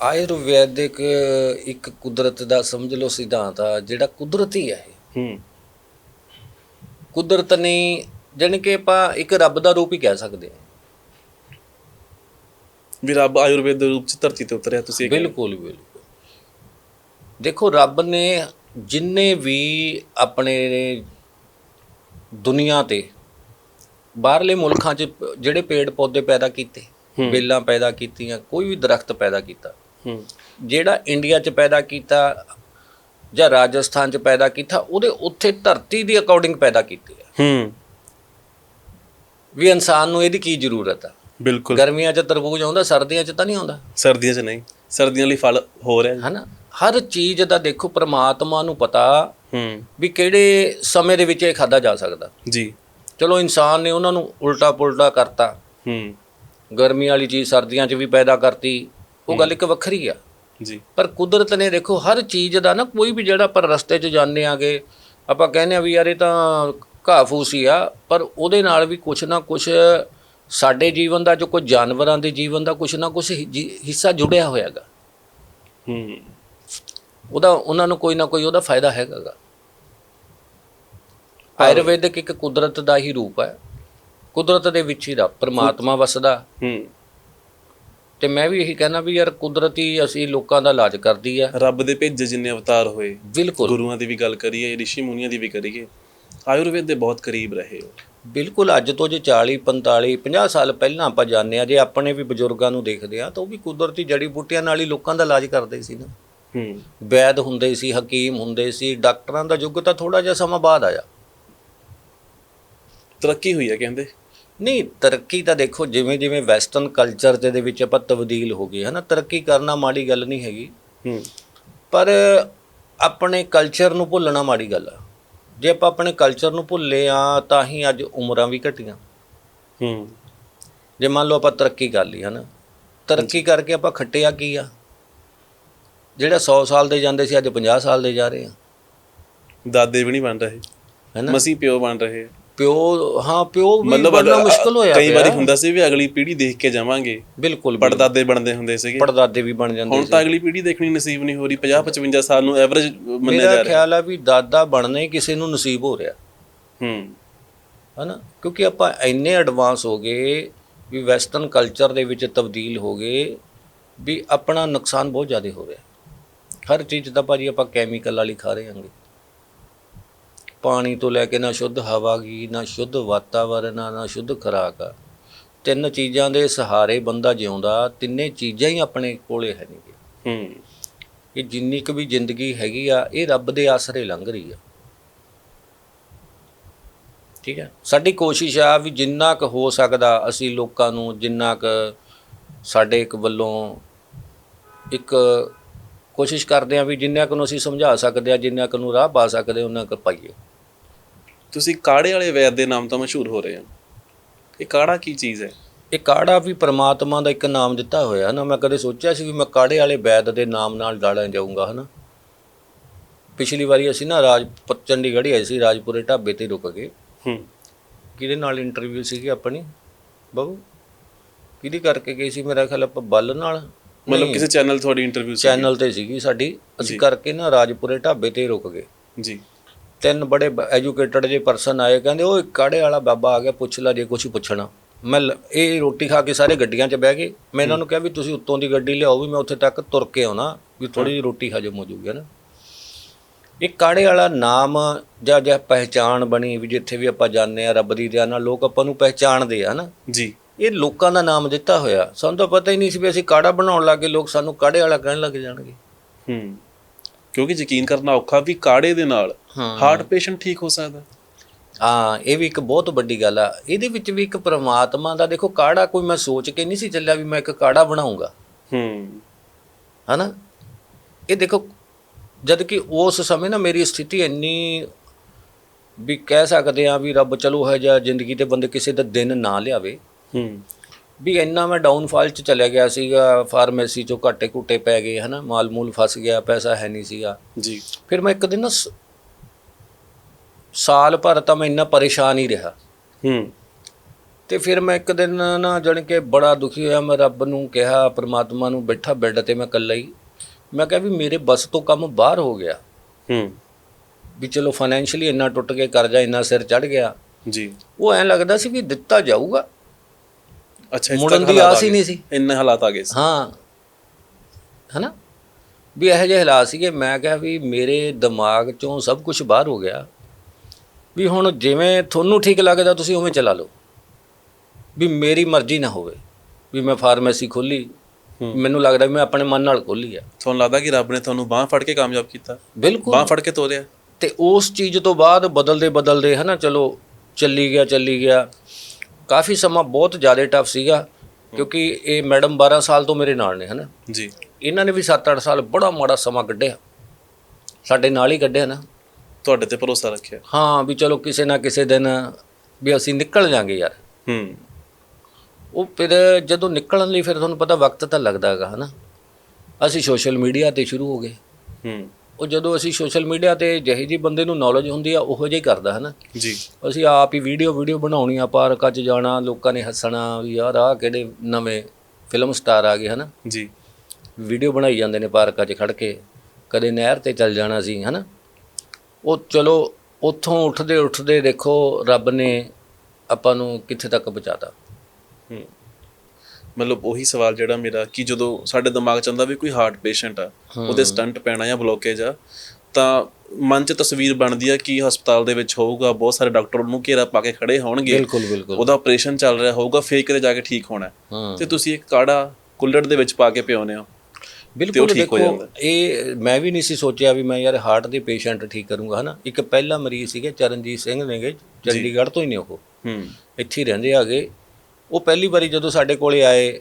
ਆਯੁਰਵੈਦਿਕ ਇੱਕ ਕੁਦਰਤ ਦਾ ਸਮਝ ਲਓ ਸਿਧਾਂਤ ਆ ਜਿਹੜਾ ਕੁਦਰਤੀ ਹੈ ਹੂੰ ਕੁਦਰਤ ਨੇ ਜਾਣੀ ਕਿ ਆਪਾਂ ਇੱਕ ਰੱਬ ਦਾ ਰੂਪ ਹੀ ਕਹਿ ਸਕਦੇ ਹਾਂ ਵੀ ਰੱਬ ਆਯੁਰਵੇਦ ਦੇ ਰੂਪ ਚ ਧਰਤੀ ਤੇ ਉਤਰਿਆ ਤੁਸੀਂ। ਬਿਲਕੁਲ ਬਿਲਕੁਲ ਦੇਖੋ ਰੱਬ ਨੇ ਜਿੰਨੇ ਵੀ ਆਪਣੇ ਦੁਨੀਆ ਤੇ ਬਾਹਰਲੇ ਮੁਲਕਾਂ 'ਚ ਜਿਹੜੇ ਪੇੜ ਪੌਦੇ ਪੈਦਾ ਕੀਤੇ। ਬੇਲਾਂ ਪੈਦਾ ਕੀਤੀਆਂ ਕੋਈ ਵੀ ਦਰਖਤ ਪੈਦਾ ਕੀਤਾ ਜਿਹੜਾ ਇੰਡੀਆ 'ਚ ਪੈਦਾ ਕੀਤਾ ਜਾਂ ਰਾਜਸਥਾਨ 'ਚ ਪੈਦਾ ਕੀਤਾ ਉਹਦੇ ਉੱਥੇ ਧਰਤੀ ਦੀ ਅਕੋਰਡਿੰਗ ਪੈਦਾ ਕੀਤੇ ਆ ਹੂੰ। ਵੀ ਇਨਸਾਨ ਨੂੰ ਇਹਦੀ ਕੀ ਜ਼ਰੂਰਤ ਆ? ਬਿਲਕੁਲ। ਗਰਮੀਆਂ 'ਚ ਤਰਬੂਜ ਆਉਂਦਾ ਸਰਦੀਆਂ 'ਚ ਤਾਂ ਨਹੀਂ ਆਉਂਦਾ? ਸਰਦੀਆਂ 'ਚ ਨਹੀਂ। ਸਰਦੀਆਂ ਲਈ ਫਲ ਹੋ ਰਿਹਾ ਜੀ। ਹਨਾ? ਹਰ ਚੀਜ਼ ਦਾ ਦੇਖੋ ਪ੍ਰਮਾਤਮਾ ਨੂੰ ਪਤਾ ਹੂੰ। ਵੀ ਕਿਹੜੇ ਸਮੇਂ ਦੇ ਵਿੱਚ ਇਹ ਖਾਦਾ ਜਾ ਸਕਦਾ। ਜੀ। ਚਲੋ ਇਨਸਾਨ ਨੇ ਉਹਨਾਂ ਨੂੰ ਉਲਟਾ ਪੁਲਟਾ ਕਰਤਾ। ਹੂੰ। ਗਰਮੀ ਵਾਲੀ ਚੀਜ਼ ਸਰਦੀਆਂ 'ਚ ਵੀ ਪੈਦਾ ਕਰਤੀ। ਉਹ ਗੱਲ ਇੱਕ ਵੱਖਰੀ ਆ। ਜੀ। ਪਰ ਕੁਦਰਤ ਨੇ ਦੇਖੋ ਹਰ ਚੀਜ਼ ਦਾ ਨਾ ਕੋਈ ਵੀ ਜਿਹੜਾ ਪਰ ਰਸਤੇ 'ਚ ਜਾਂਦੇ ਆਗੇ ਆਪਾਂ ਕਹਿੰਦੇ ਆ ਵੀ ਯਾਰ ਇਹ ਤਾਂ ਘਾਹ ਫੂਸ ਹੀ ਆ ਪਰ ਉਹਦੇ ਨਾਲ ਵੀ ਕੁਛ ਨਾ ਕੁਛ ਸਾਡੇ ਜੀਵਨ ਦਾ ਜੋ ਕੋਈ ਜਾਨਵਰਾਂ ਦੇ ਜੀਵਨ ਦਾ ਕੁਛ ਨਾ ਕੁਛ ਹਿੱਸਾ ਜੁੜਿਆ ਹੋਇਆਗਾ। ਹੂੰ। ਉਹਦਾ ਉਹਨਾਂ ਨੂੰ ਕੋਈ ਨਾ ਕੋਈ ਉਹਦਾ ਫਾਇਦਾ ਹੈਗਾਗਾ। ਆਯੁਰਵੈਦਿਕ ਇੱਕ ਕੁਦਰਤ ਦਾ ਹੀ ਰੂਪ ਹੈ। ਕੁਦਰਤ ਦੇ ਵਿੱਚ ਹੀ ਦਾ ਪ੍ਰਮਾਤਮਾ ਵਸਦਾ। ਹੂੰ। ਤੇ ਮੈਂ ਵੀ ਇਹੀ ਕਹਿਣਾ ਵੀ ਯਾਰ ਕੁਦਰਤੀ ਅਸੀਂ ਲੋਕਾਂ ਦਾ ਇਲਾਜ ਕਰਦੀ ਆ। ਰੱਬ ਦੇ ਭੇਜੇ ਜਿੰਨੇ ਅਵਤਾਰ ਹੋਏ ਬਿਲਕੁਲ। ਗੁਰੂਆਂ ਦੀ ਵੀ ਗੱਲ ਕਰੀਏ ਰਿਸ਼ੀ ਮੁਨੀਆਂ ਦੀ ਵੀ ਕਰੀਏ ਆਯੁਰਵੇਦ ਦੇ ਬਹੁਤ ਕਰੀਬ ਰਹੇ ਹੋ। ਬਿਲਕੁਲ ਅੱਜ ਤੋਂ ਜੇ 40 45 50 ਸਾਲ ਪਹਿਲਾਂ ਆਪਾਂ ਜਾਣਦੇ ਆ ਜੇ ਆਪਣੇ ਵੀ ਬਜ਼ੁਰਗਾਂ ਨੂੰ ਦੇਖਦੇ ਆ ਤਾਂ ਉਹ ਵੀ ਕੁਦਰਤੀ ਜੜੀ ਬੂਟੀਆਂ ਨਾਲ ਹੀ ਲੋਕਾਂ ਦਾ ਇਲਾਜ ਕਰਦੇ ਸੀ ਨਾ। ਹੂੰ। ਵੈਦ ਹੁੰਦੇ ਸੀ ਹਕੀਮ ਹੁੰਦੇ ਸੀ ਡਾਕਟਰਾਂ ਦਾ ਯੁੱਗ ਤਾਂ ਥੋੜਾ ਜਿਹਾ ਸਮਾਂ ਬਾਅਦ ਆਇਆ। ਤਰੱਕੀ ਹੋਈ ਹੈ ਕਹਿੰਦੇ। ਨਹੀਂ ਤਰੱਕੀ ਤਾਂ ਦੇਖੋ ਜਿਵੇਂ ਜਿਵੇਂ ਵੈਸਟਰਨ ਕਲਚਰ ਦੇ ਵਿੱਚ ਆਪਾਂ ਤਬਦੀਲ ਹੋ ਗਏ ਹਨਾ? ਤਰੱਕੀ ਕਰਨਾ ਮਾੜੀ ਗੱਲ ਨਹੀਂ ਹੈਗੀ। ਹੂੰ। ਪਰ ਆਪਣੇ ਕਲਚਰ ਨੂੰ ਭੁੱਲਣਾ ਮਾੜੀ ਗੱਲ ਆ। ਜੇ ਆਪਾਂ ਆਪਣੇ ਕਲਚਰ ਨੂੰ ਭੁੱਲੇ ਆ ਤਾਂ ਹੀ ਅੱਜ ਉਮਰਾਂ ਵੀ ਘਟੀਆਂ। ਹੂੰ। ਜੇ ਮੰਨ ਲਓ ਆਪਾਂ ਤਰੱਕੀ ਕਰ ਲਈ ਹਨਾ? ਤਰੱਕੀ ਕਰਕੇ ਆਪਾਂ ਖੱਟਿਆ ਕੀ ਆ? ਜਿਹੜਾ 100 ਸਾਲ ਦੇ ਜਾਂਦੇ ਸੀ ਅੱਜ 50 ਸਾਲ ਦੇ ਜਾ ਰਹੇ ਆ। ਦਾਦੇ ਵੀ ਨਹੀਂ ਬਣ ਰਹੇ। ਹੈਨਾ? ਮਸੀਹ ਪਿਓ ਬਣ ਰਹੇ ਪਿਓ ਹਾਂ ਪਿਓ ਵੀ ਮਤਲਬ ਬਣਨਾ ਮੁਸ਼ਕਲ ਹੋਇਆ ਕਈ ਵਾਰੀ। ਹੁੰਦਾ ਸੀ ਵੀ ਅਗਲੀ ਪੀੜ੍ਹੀ ਦੇਖ ਕੇ ਜਾਵਾਂਗੇ। ਬਿਲਕੁਲ ਪੜਦਾਦੇ ਬਣਦੇ ਹੁੰਦੇ ਸੀਗੇ। ਪੜਦਾਦੇ ਵੀ ਬਣ ਜਾਂਦੇ ਹੁਣ ਤਾਂ ਅਗਲੀ ਪੀੜ੍ਹੀ ਦੇਖਣੀ ਨਸੀਬ ਨਹੀਂ ਹੋ ਰਹੀ। 50 55 ਸਾਲ ਨੂੰ ਐਵਰੇਜ ਮੰਨਿਆ ਮੇਰਾ ਜਾ ਰਿਹਾ। ਖਿਆਲ ਆ ਵੀ ਦਾਦਾ ਬਣਨਾ ਹੀ ਕਿਸੇ ਨੂੰ ਨਸੀਬ ਹੋ ਰਿਹਾ। ਹੂੰ। ਹਨਾ? ਕਿਉਂਕਿ ਆਪਾਂ ਇੰਨੇ ਐਡਵਾਂਸ ਹੋ ਗਏ ਵੀ ਵੈਸਟਰਨ ਕਲਚਰ ਦੇ ਵਿੱਚ ਤਬਦੀਲ ਹੋ ਗਏ ਵੀ ਆਪਣਾ ਨੁਕਸਾਨ ਬਹੁਤ ਜ਼ਿਆਦਾ ਹੋ ਰਿਹਾ। ਹਰ ਚੀਜ਼ ਦਾ ਭਾਜੀ ਆਪਾਂ ਕੈਮੀਕਲ ਵਾਲੀ ਖਾ ਰਹੇ ਹਾਂਗੇ। ਪਾਣੀ ਤੋਂ ਲੈ ਕੇ ਨਾ ਸ਼ੁੱਧ ਹਵਾ ਗੀ ਨਾ ਸ਼ੁੱਧ ਵਾਤਾਵਰਨ ਆ ਨਾ ਸ਼ੁੱਧ ਖੁਰਾਕ ਆ। ਤਿੰਨ ਚੀਜ਼ਾਂ ਦੇ ਸਹਾਰੇ ਬੰਦਾ ਜਿਉਂਦਾ ਤਿੰਨੇ ਚੀਜ਼ਾਂ ਹੀ ਆਪਣੇ ਕੋਲੇ ਹੈ ਨਹੀਂ ਹੂੰ। ਇਹ ਜਿੰਨੀ ਕੁ ਵੀ ਜ਼ਿੰਦਗੀ ਹੈਗੀ ਆ ਇਹ ਰੱਬ ਦੇ ਆਸਰੇ ਲੰਘ ਰਹੀ ਆ। ਠੀਕ ਹੈ ਸਾਡੀ ਕੋਸ਼ਿਸ਼ ਆ ਵੀ ਜਿੰਨਾ ਕੁ ਹੋ ਸਕਦਾ ਅਸੀਂ ਲੋਕਾਂ ਨੂੰ ਜਿੰਨਾ ਕੁ ਸਾਡੇ ਇੱਕ ਵੱਲੋਂ ਇੱਕ ਕੋਸ਼ਿਸ਼ ਕਰਦੇ ਆ ਵੀ ਜਿੰਨਾ ਕੁ ਨੂੰ ਅਸੀਂ ਸਮਝਾ ਸਕਦੇ ਆ ਜਿੰਨਾ ਕੁ ਨੂੰ ਰਾਹ ਪਾ ਸਕਦੇ ਉਹਨਾਂ ਕੁ ਪਾਈਏ। ਤੁਸੀਂ ਕਾੜੇ ਵਾਲੇ ਵੈਦ ਦੇ ਨਾਮ ਤੋਂ ਮਸ਼ਹੂਰ ਹੋ ਰਹੇ ਹੋ। ਇਹ ਕਾੜਾ ਕੀ ਚੀਜ਼ ਹੈ? ਇਹ ਕਾੜਾ ਵੀ ਪ੍ਰਮਾਤਮਾ ਦਾ ਇੱਕ ਨਾਮ ਦਿੱਤਾ ਹੋਇਆ ਨਾ। ਮੈਂ ਕਦੇ ਸੋਚਿਆ ਸੀ ਵੀ ਮੈਂ ਕਾੜੇ ਵਾਲੇ ਵੈਦ ਦੇ ਨਾਮ ਨਾਲ ਡਾਲਾਂ ਜਾਊਂਗਾ ਹਨਾ? ਪਿਛਲੀ ਵਾਰੀ ਅਸੀਂ ਨਾ ਰਾਜ ਚੰਡੀਗੜ੍ਹ ਆਏ ਸੀ ਰਾਜਪੁਰੇ ਢਾਬੇ ਤੇ ਰੁਕ ਗਏ। ਹੂੰ। ਕਿਹਦੇ ਨਾਲ ਇੰਟਰਵਿਊ ਸੀਗੀ ਆਪਣੀ? ਬਾਬੂ? ਕਿਹਦੀ ਕਰਕੇ ਗਈ ਸੀ? ਮੇਰਾ ਖਿਆਲ ਆਪਾਂ ਬੱਲ ਨਾਲ। ਮਤਲਬ ਕਿਸੇ ਚੈਨਲ ਤੁਹਾਡੀ ਇੰਟਰਵਿਊ ਸੀ ਚੈਨਲ ਤੇ ਸੀਗੀ ਸਾਡੀ। ਅਸੀਂ ਕਰਕੇ ਨਾ ਰਾਜਪੁਰੇ ਢਾਬੇ ਤੇ ਰੁਕ ਗਏ। ਜੀ। ਤਿੰਨ ਬੜੇ ਐਜੂਕੇਟਡ ਜੇ ਪਰਸਨ ਆਏ ਕਹਿੰਦੇ ਉਹ ਕਾੜੇ ਵਾਲਾ ਬਾਬਾ ਆ ਗਿਆ ਪੁੱਛ ਲੈ ਜੇ ਕੁਝ ਪੁੱਛਣਾ। ਮੈਂ ਲ- ਇਹ ਰੋਟੀ ਖਾ ਕੇ ਸਾਰੇ ਗੱਡੀਆਂ 'ਚ ਬਹਿ ਗਏ। ਮੈਂ ਇਹਨਾਂ ਨੂੰ ਕਿਹਾ ਵੀ ਤੁਸੀਂ ਉੱਤੋਂ ਦੀ ਗੱਡੀ ਲਿਆਓ ਵੀ ਮੈਂ ਉੱਥੇ ਤੱਕ ਤੁਰ ਕੇ ਆਉਣਾ ਵੀ ਥੋੜੀ ਜਿਹੀ ਰੋਟੀ ਹਜਮ ਹੋ ਜੂਗੀ ਨਾ? ਇਹ ਕਾੜੇ ਵਾਲਾ ਨਾਮ ਜਾਂ ਜਾਂ ਪਹਿਚਾਣ ਬਣੀ ਵੀ ਜਿੱਥੇ ਵੀ ਆਪਾਂ ਜਾਂਦੇ ਆ ਰੱਬ ਦੀ ਦਇਆ ਨਾਲ ਲੋਕ ਆਪਾਂ ਨੂੰ ਪਹਿਚਾਣਦੇ ਆ ਨਾ? ਜੀ। ਇਹ ਲੋਕਾਂ ਦਾ ਨਾਮ ਦਿੱਤਾ ਹੋਇਆ। ਸਾਨੂੰ ਤਾਂ ਪਤਾ ਹੀ ਨਹੀਂ ਸੀ ਵੀ ਅਸੀਂ ਕਾੜਾ ਬਣਾਉਣ ਲੱਗੇ ਲੋਕ ਸਾਨੂੰ ਕਾੜੇ ਵਾਲਾ ਕਹਿਣ ਲੱਗ ਜਾਣਗੇ। ਹੂੰ। ਕਿਉਂਕਿ ਯਕੀਨ ਕਰਨਾ ਔਖਾ ਵੀ ਕਾੜੇ ਦੇ ਨਾਲ ਹਾਂ। ਹਾਰਟ ਪੇਸ਼ੈਂਟ ਠੀਕ ਹੋ ਸਕਦਾ। ਹਾਂ ਇਹ ਵੀ ਇੱਕ ਬਹੁਤ ਵੱਡੀ ਗੱਲ ਆ। ਇਹਦੇ ਵਿੱਚ ਵੀ ਇੱਕ ਪ੍ਰਮਾਤਮਾ ਦਾ ਦੇਖੋ ਕਾੜਾ ਕੋਈ ਮੈਂ ਸੋਚ ਕੇ ਨਹੀਂ ਸੀ ਚੱਲਿਆ ਵੀ ਮੈਂ ਇੱਕ ਕਾੜਾ ਬਣਾਉਂਗਾ। ਹੂੰ। ਹਨਾ? ਇਹ ਦੇਖੋ ਜਦ ਕਿ ਉਸ ਸਮੇਂ ਨਾ ਮੇਰੀ ਸਥਿਤੀ ਇੰਨੀ ਵੀ ਕਹਿ ਸਕਦੇ ਆ ਵੀ ਰੱਬ ਚਲੋ ਹੈ ਜਾਂ ਜ਼ਿੰਦਗੀ ਤੇ ਬੰਦੇ ਕਿਸੇ ਦਾ ਦਿਨ ਨਾ ਲਿਆਵੇ। ਹੂੰ। ਵੀ ਇੰਨਾ ਮੈਂ ਡਾਊਨਫਾਲ ਚ ਚਲਿਆ ਗਿਆ ਸੀਗਾ ਫਾਰਮੇਸੀ ਚੋਂ ਘਾਟੇ ਘੁੱਟੇ ਪੈ ਗਏ ਹਨਾ? ਮਾਲ ਮੂਲ ਫਸ ਗਿਆ ਪੈਸਾ ਹੈ ਨਹੀਂ ਸੀਗਾ। ਜੀ। ਫਿਰ ਮੈਂ ਇੱਕ ਦਿਨ ਨਾ ਸਾਲ ਭਰ ਤਾਂ ਮੈਂ ਇੰਨਾ ਪਰੇਸ਼ਾਨ ਹੀ ਰਿਹਾ। ਹੂੰ। ਤੇ ਫਿਰ ਮੈਂ ਇੱਕ ਦਿਨ ਨਾ ਜਾਣੀ ਕਿ ਬੜਾ ਦੁਖੀ ਹੋਇਆ ਮੈਂ ਰੱਬ ਨੂੰ ਕਿਹਾ ਪ੍ਰਮਾਤਮਾ ਨੂੰ ਬੈਠਾ ਬੈੱਡ ਤੇ ਮੈਂ ਇਕੱਲਾ ਹੀ। ਮੈਂ ਕਿਹਾ ਵੀ ਮੇਰੇ ਬਸ ਤੋਂ ਕੰਮ ਬਾਹਰ ਹੋ ਗਿਆ। ਹੂੰ। ਵੀ ਚਲੋ ਫਾਈਨੈਂਸ਼ੀਅਲੀ ਇੰਨਾ ਟੁੱਟ ਕੇ ਕਰਜ਼ਾ ਇੰਨਾ ਸਿਰ ਚੜ ਗਿਆ। ਜੀ। ਉਹ ਐਂ ਲੱਗਦਾ ਸੀ ਵੀ ਦਿੱਤਾ ਜਾਊਗਾ। ਅੱਛਾ ਇਸ ਮੁੜਨ ਦੀ ਆਸ ਹੀ ਨਹੀਂ। ਸੀ। ਇੰਨੇ ਹਾਲਾਤ ਆ ਗਏ ਸੀ। ਹਾਂ। ਹਨਾ? ਵੀ ਇਹੋ ਜਿਹੇ ਹਾਲਾਤ ਸੀਗੇ। ਮੈਂ ਕਿਹਾ ਵੀ ਮੇਰੇ ਦਿਮਾਗ ਚੋਂ ਸਭ ਕੁਝ ਬਾਹਰ ਹੋ ਗਿਆ। ਵੀ ਹੁਣ ਜਿਵੇਂ ਤੁਹਾਨੂੰ ਠੀਕ ਲੱਗਦਾ ਤੁਸੀਂ ਉਵੇਂ ਚਲਾ ਲਓ। ਵੀ ਮੇਰੀ ਮਰਜ਼ੀ ਨਾ ਹੋਵੇ। ਵੀ ਮੈਂ ਫਾਰਮੇਸੀ ਖੋਲੀ। ਮੈਨੂੰ ਲੱਗਦਾ ਵੀ ਮੈਂ ਆਪਣੇ ਮਨ ਨਾਲ ਖੋਲੀ ਆ। ਤੁਹਾਨੂੰ ਲੱਗਦਾ ਕਿ ਰੱਬ ਨੇ ਤੁਹਾਨੂੰ ਬਾਹ ਫੜ ਕੇ ਕਾਮਯਾਬ ਕੀਤਾ? ਬਿਲਕੁਲ। ਬਾਹ ਫੜ ਕੇ ਤੋਰਿਆ ਤੇ ਉਸ ਚੀਜ਼ ਤੋਂ ਬਾਅਦ ਬਦਲਦੇ ਬਦਲਦੇ ਹਨਾ ਚਲੋ ਚੱਲੀ ਗਿਆ ਚੱਲੀ ਗਿਆ। ਕਾਫੀ ਸਮਾਂ ਬਹੁਤ ਜ਼ਿਆਦਾ ਟਫ ਸੀਗਾ ਕਿਉਂਕਿ ਇਹ ਮੈਡਮ 12 ਸਾਲ ਤੋਂ ਮੇਰੇ ਨਾਲ ਨੇ ਹਨਾ। ਜੀ। ਇਹਨਾਂ ਨੇ ਵੀ 7-8 ਸਾਲ ਬੜਾ ਮਾੜਾ ਸਮਾਂ ਕੱਢਿਆ। ਸਾਡੇ ਨਾਲ ਹੀ ਕੱਢਿਆ ਨਾ। ਤੁਹਾਡੇ ਤੇ ਭਰੋਸਾ ਰੱਖਿਆ? ਹਾਂ ਵੀ ਚਲੋ ਕਿਸੇ ਨਾ ਕਿਸੇ ਦਿਨ ਵੀ ਅਸੀਂ ਨਿਕਲ ਜਾਾਂਗੇ ਯਾਰ। ਹੂੰ। ਉਹ ਫਿਰ ਜਦੋਂ ਨਿਕਲਣ ਲਈ ਫਿਰ ਤੁਹਾਨੂੰ ਪਤਾ ਵਕਤ ਤਾਂ ਲੱਗਦਾ ਹੈਗਾ ਹਨਾ? ਅਸੀਂ ਸੋਸ਼ਲ ਮੀਡੀਆ ਤੇ ਸ਼ੁਰੂ ਹੋ ਗਏ। ਹੂੰ। ਉਹ ਜਦੋਂ ਅਸੀਂ ਸੋਸ਼ਲ ਮੀਡੀਆ ਤੇ ਜਿਹੇ ਜੀ ਬੰਦੇ ਨੂੰ ਨੌਲੇਜ ਹੁੰਦੀ ਆ ਉਹੋ ਜਿਹਾ ਹੀ ਕਰਦਾ ਹਨਾ? ਜੀ। ਅਸੀਂ ਆਪ ਹੀ ਵੀਡੀਓ ਵੀਡੀਓ ਬਣਾਉਣੀ ਆ ਪਾਰਕਾਂ 'ਚ ਜਾਣਾ ਲੋਕਾਂ ਨੇ ਹੱਸਣਾ ਵੀ ਯਾਰ ਆਹ ਕਿਹੜੇ ਨਵੇਂ ਫਿਲਮ ਸਟਾਰ ਆ ਗਏ ਹਨਾ? ਜੀ। ਵੀਡੀਓ ਬਣਾਈ ਜਾਂਦੇ ਨੇ ਪਾਰਕਾਂ 'ਚ ਖੜ ਕੇ। ਕਦੇ ਨਹਿਰ ਤੇ ਚੱਲ ਜਾਣਾ ਸੀ ਹਨਾ? ਉਹ ਚਲੋ ਉੱਥੋਂ ਉੱਠਦੇ ਉੱਠਦੇ ਦੇਖੋ ਰੱਬ ਨੇ ਆਪਾਂ ਨੂੰ ਕਿੱਥੇ ਤੱਕ ਪਹੁੰਚਾਤਾ। ਹੂੰ। ਮਤਲਬ ਉਹੀ ਸਵਾਲ ਜਿਹੜਾ ਮੇਰਾ ਕਿ ਜਦੋਂ ਸਾਡੇ ਦਿਮਾਗ ਚ ਆਉਂਦਾ ਵੀ ਕੋਈ ਹਾਰਟ ਪੇਸ਼ੈਂਟ ਆ ਉਹਦੇ ਸਟੰਟ ਪੈਣਾ ਜਾਂ ਬਲੋਕੇਜ ਆ ਤਾਂ ਮਨ ਚ ਤਸਵੀਰ ਬਣਦੀ ਆ ਕਿ ਹਸਪਤਾਲ ਦੇ ਵਿੱਚ ਹੋਊਗਾ ਬਹੁਤ ਸਾਰੇ ਡਾਕਟਰ ਉਹਨੂੰ ਘੇਰਾ ਪਾ ਕੇ ਖੜੇ ਹੋਣਗੇ। ਬਿਲਕੁਲ ਬਿਲਕੁਲ। ਉਹਦਾ ਆਪਰੇਸ਼ਨ ਚੱਲ ਰਿਹਾ ਹੋਊਗਾ ਫੇਰ ਕਿਤੇ ਜਾ ਕੇ ਠੀਕ ਹੋਣਾ। ਤੇ ਤੁਸੀਂ ਇੱਕ ਕਾੜਾ ਕੁੱਲੜ ਦੇ ਵਿੱਚ ਪਾ ਕੇ ਪਿਉਨੇ ਹੋ। ਬਿਲਕੁਲ ਦੇਖੋ। ਇਹ ਮੈਂ ਵੀ ਨਹੀਂ ਸੀ ਸੋਚਿਆ ਵੀ ਮੈਂ ਯਾਰ ਹਾਰਟ ਦੇ ਪੇਸ਼ੈਂਟ ਠੀਕ ਕਰੂੰਗਾ ਹਨਾ। ਇੱਕ ਪਹਿਲਾ ਮਰੀਜ਼ ਸੀਗੇ ਚਰਨਜੀਤ ਸਿੰਘ ਨੇਗੇ ਚੰਡੀਗੜ੍ਹ ਤੋਂ ਹੀ ਨੇ ਉਹ। ਹੂੰ। ਇੱਥੇ ਹੀ ਰਹਿੰਦੇ ਆਗੇ। ਉਹ ਪਹਿਲੀ ਵਾਰੀ ਜਦੋਂ ਸਾਡੇ ਕੋਲੇ ਆਏ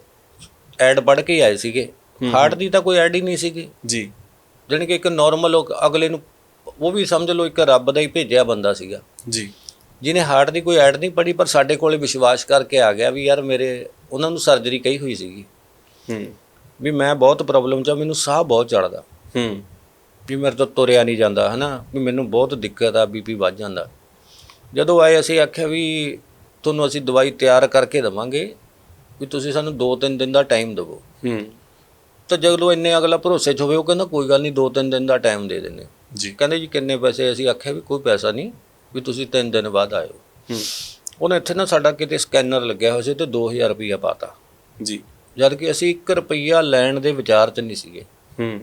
ਐਡ ਪੜ੍ਹ ਕੇ ਆਏ ਸੀਗੇ। ਹਾਰਟ ਦੀ ਤਾਂ ਕੋਈ ਐਡ ਹੀ ਨਹੀਂ ਸੀਗੀ। ਜੀ। ਜਾਣੀ ਕਿ ਇੱਕ ਨਾਰਮਲ ਅਗਲੇ ਨੂੰ ਉਹ ਵੀ ਸਮਝ ਲਓ ਇੱਕ ਰੱਬ ਦਾ ਹੀ ਭੇਜਿਆ ਬੰਦਾ ਸੀਗਾ। ਜੀ। ਜਿਹਨੇ ਹਾਰਟ ਦੀ ਕੋਈ ਐਡ ਨਹੀਂ ਪੜੀ ਪਰ ਸਾਡੇ ਕੋਲੇ ਵਿਸ਼ਵਾਸ ਕਰਕੇ ਆ ਗਿਆ ਵੀ ਯਾਰ ਮੇਰੇ ਉਹਨਾਂ ਨੂੰ ਸਰਜਰੀ ਕਹੀ ਹੋਈ ਸੀਗੀ। ਹੂੰ। ਵੀ ਮੈਂ ਬਹੁਤ ਪ੍ਰੋਬਲਮ ਚ ਆ, ਮੈਨੂੰ ਸਾਹ ਬਹੁਤ ਚੜਦਾ ਹੂੰ। ਵੀ ਮੇਰੇ ਤੋਂ ਤੁਰਿਆ ਨਹੀਂ ਜਾਂਦਾ ਹਨਾ? ਵੀ ਮੈਨੂੰ ਬਹੁਤ ਦਿੱਕਤ ਆ ਬੀਪੀ ਵੱਧ ਜਾਂਦਾ। ਜਦੋਂ ਆਏ ਅਸੀਂ ਆਖਿਆ ਵੀ ਤੁਹਾਨੂੰ ਅਸੀਂ ਦਵਾਈ ਤਿਆਰ ਕਰਕੇ ਦਵਾਂਗੇ ਵੀ ਤੁਸੀਂ ਸਾਨੂੰ 2-3 ਦਿਨ ਦਾ ਟਾਈਮ ਦਿਵੋ। ਹੂੰ। ਤਾਂ ਜਦੋਂ ਇੰਨੇ ਅਗਲਾ ਭਰੋਸੇ 'ਚ ਹੋਵੇ ਉਹ ਕਹਿੰਦਾ ਕੋਈ ਗੱਲ ਨਹੀਂ 2-3 ਦਿਨ ਦਾ ਟਾਈਮ ਦੇ ਦਿੰਦੇ ਜੀ। ਕਹਿੰਦੇ ਜੀ ਕਿੰਨੇ ਪੈਸੇ? ਅਸੀਂ ਆਖਿਆ ਵੀ ਕੋਈ ਪੈਸਾ ਨਹੀਂ ਵੀ ਤੁਸੀਂ 3 ਦਿਨ ਬਾਅਦ ਆਇਓ। ਹੂੰ। ਉਹਨੇ ਇੱਥੇ ਨਾ ਸਾਡਾ ਕਿਤੇ ਸਕੈਨਰ ਲੱਗਿਆ ਹੋਇਆ ਸੀ ਤੇ 2000 ਰੁਪਈਆ ਪਾਤਾ। ਜੀ। ਜਦ ਕਿ ਅਸੀਂ 1 ਰੁਪਈਆ ਲੈਣ ਦੇ ਵਿਚਾਰ 'ਚ ਨਹੀਂ ਸੀਗੇ। ਹੂੰ।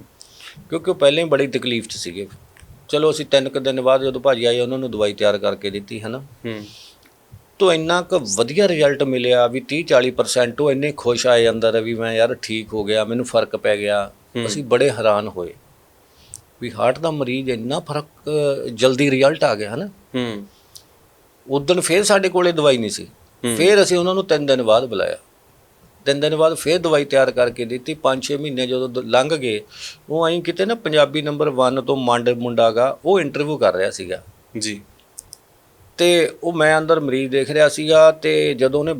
ਕਿਉਂਕਿ ਉਹ ਪਹਿਲਾਂ ਹੀ ਬੜੀ ਤਕਲੀਫ 'ਚ ਸੀਗੇ। ਚਲੋ ਅਸੀਂ ਤਿੰਨ ਕੁ ਦਿਨ ਬਾਅਦ ਜਦੋਂ ਭਾਜੀ ਆਏ ਉਹਨਾਂ ਨੂੰ ਦਵਾਈ ਤਿਆਰ ਕਰਕੇ ਦਿੱਤੀ ਹਨਾ? ਹੂੰ। ਤੋਂ ਇੰਨਾ ਕੁ ਵਧੀਆ ਰਿਜ਼ਲਟ ਮਿਲਿਆ ਵੀ 30 40% ਉਹ ਇੰਨੇ ਖੁਸ਼ ਆਏ ਅੰਦਰ ਵੀ ਮੈਂ ਯਾਰ ਠੀਕ ਹੋ ਗਿਆ ਮੈਨੂੰ ਫ਼ਰਕ ਪੈ ਗਿਆ। ਅਸੀਂ ਬੜੇ ਹੈਰਾਨ ਹੋਏ। ਵੀ ਹਾਰਟ ਦਾ ਮਰੀਜ਼ ਇੰਨਾ ਫ਼ਰਕ ਜਲਦੀ ਰਿਜ਼ਲਟ ਆ ਗਿਆ ਹਨਾ? ਹੂੰ। ਉਦੋਂ ਫੇਰ ਸਾਡੇ ਕੋਲੇ ਦਵਾਈ ਨਹੀਂ ਸੀ। ਫੇਰ ਅਸੀਂ ਉਹਨਾਂ ਨੂੰ ਤਿੰਨ ਦਿਨ ਬਾਅਦ ਬੁਲਾਇਆ। ਤਿੰਨ ਦਿਨ ਬਾਅਦ ਫੇਰ ਦਵਾਈ ਤਿਆਰ ਕਰਕੇ ਦਿੱਤੀ 5-6 ਮਹੀਨੇ ਜਦੋਂ ਦ- ਲੰਘ ਗਏ ਉਹ ਆਈ ਕਿਤੇ ਨਾ ਪੰਜਾਬੀ ਨੰਬਰ 1 ਤੋਂ ਮੰਡ ਮੁੰਡਾਗਾ ਉਹ ਇੰਟਰਵਿਊ ਕਰ ਰਿਹਾ ਸੀਗਾ। ਜੀ। ਤੇ ਉਹ ਮੈਂ ਅੰਦਰ ਮਰੀਜ਼ ਦੇਖ ਰਿਹਾ ਸੀਗਾ ਤੇ ਜਦੋਂ ਉਹਨੇ